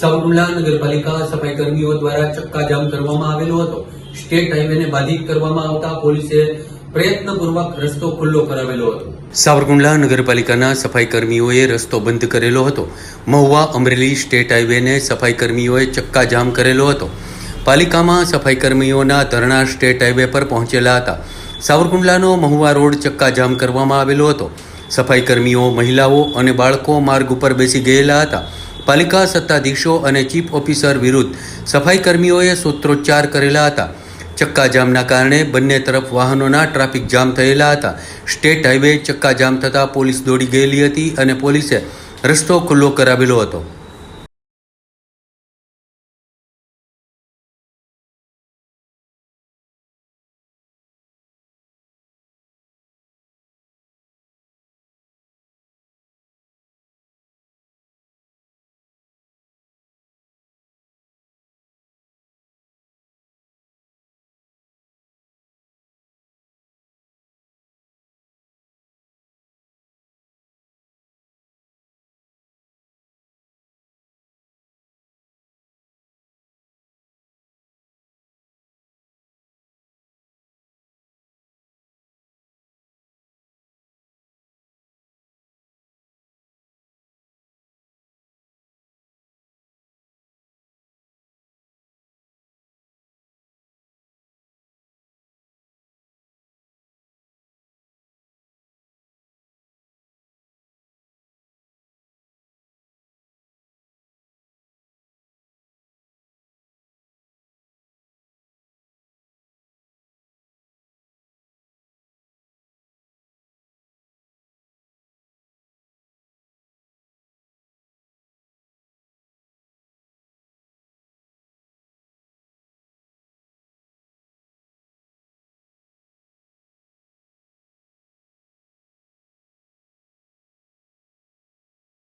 સાવરકુંડલા નગરપાલિકા સફાઈ કર્મીઓ દ્વારા ચક્કાજામ કરવામાં આવેલો હતો. સ્ટેટ હાઈવેને બાધિત કરવામાં આવતા પોલીસે પ્રયત્નપૂર્વક રસ્તો ખુલ્લો કરાવેલો હતો. સાવરકુંડલા નગરપાલિકાના સફાઈ કર્મીઓએ રસ્તો બંધ કરેલો હતો. મહુવા અમરેલી સ્ટેટ હાઈવેને સફાઈ કર્મીઓએ ચક્કાજામ કરેલો હતો. પાલિકામાં સફાઈ કર્મીઓના ધરણા સ્ટેટ હાઈવે પર પહોંચેલા હતા. સાવરકુંડલાનો મહુવા રોડ ચક્કાજામ કરવામાં આવેલો હતો. સફાઈ કર્મીઓ મહિલાઓ અને બાળકો માર્ગ ઉપર બેસી ગયેલા હતા. પાલિકા સત્તાધીશો અને ચીફ ઓફિસર વિરુદ્ધ સફાઈ કર્મીઓએ સૂત્રોચ્ચાર કરેલા હતા. ચક્કાજામના કારણે બંને તરફ વાહનોના ટ્રાફિક જામ થયેલા હતા. સ્ટેટ હાઈવે ચક્કાજામ થતાં પોલીસ દોડી ગયેલી હતી અને પોલીસે રસ્તો ખુલ્લો કરાવેલો હતો.